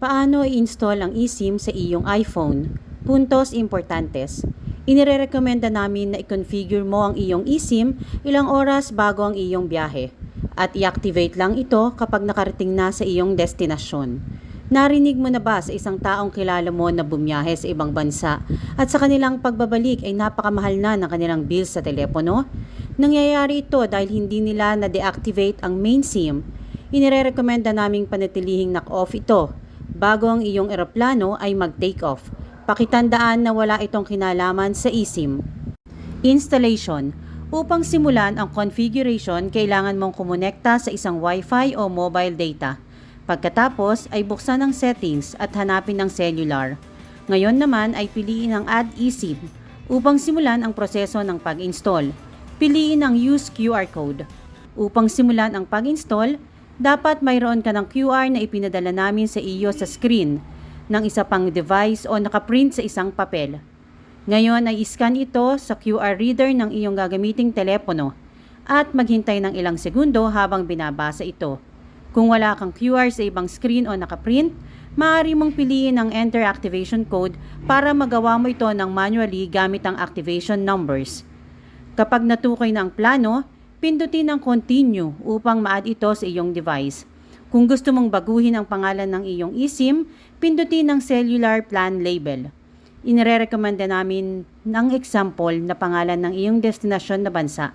Paano i-install ang eSIM sa iyong iPhone? Puntos importantes. Inirerekomenda namin na i-configure mo ang iyong eSIM ilang oras bago ang iyong biyahe at i-activate lang ito kapag nakarating na sa iyong destinasyon. Narinig mo na ba sa isang taong kilala mo na bumiyahe sa ibang bansa at sa kanilang pagbabalik ay napakamahal na ng kanilang bill sa telepono? Nangyayari ito dahil hindi nila na-deactivate ang main SIM. Inirerekomenda naming panatilihing knock-off ito bago ang iyong eroplano ay mag-take off. Pakitandaan na wala itong kinalaman sa eSIM. Installation. Upang simulan ang configuration, kailangan mong kumonekta sa isang Wi-Fi o mobile data. Pagkatapos ay buksan ang settings at hanapin ang cellular. Ngayon naman ay piliin ang Add eSIM. Upang simulan ang proseso ng pag-install, piliin ang Use QR Code. Upang simulan ang pag-install, dapat mayroon ka ng QR na ipinadala namin sa iyo sa screen ng isa pang device o nakaprint sa isang papel. Ngayon ay iscan ito sa QR reader ng iyong gagamiting telepono at maghintay ng ilang segundo habang binabasa ito. Kung wala kang QR sa ibang screen o nakaprint, maaari mong piliin ang Enter Activation Code para magawa mo ito ng manually gamit ang activation numbers. Kapag natukoy na ang plano, pindutin ang Continue upang ma-add ito sa iyong device. Kung gusto mong baguhin ang pangalan ng iyong eSIM, pindutin ang Cellular Plan label. Inirerekomenda namin ng example na pangalan ng iyong destinasyon na bansa.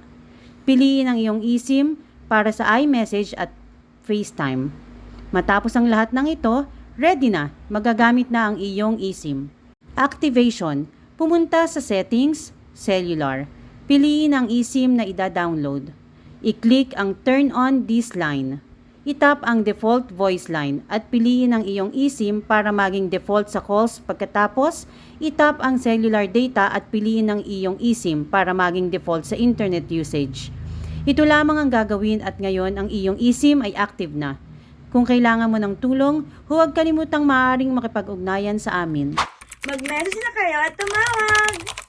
Piliin ang iyong eSIM para sa iMessage at FaceTime. Matapos ang lahat ng ito, ready na, magagamit na ang iyong eSIM. Activation. Pumunta sa Settings, Cellular. Piliin ang eSIM na ida-download. I-click ang Turn on this line. Itap ang default voice line at piliin ang iyong eSIM para maging default sa calls pagkatapos itap ang cellular data at piliin ang iyong eSIM para maging default sa internet usage. Ito lamang ang gagawin at ngayon ang iyong eSIM ay active na. Kung kailangan mo ng tulong, huwag kalimutang maaaring makipag-ugnayan sa amin. Mag-message na kayo at tumawag!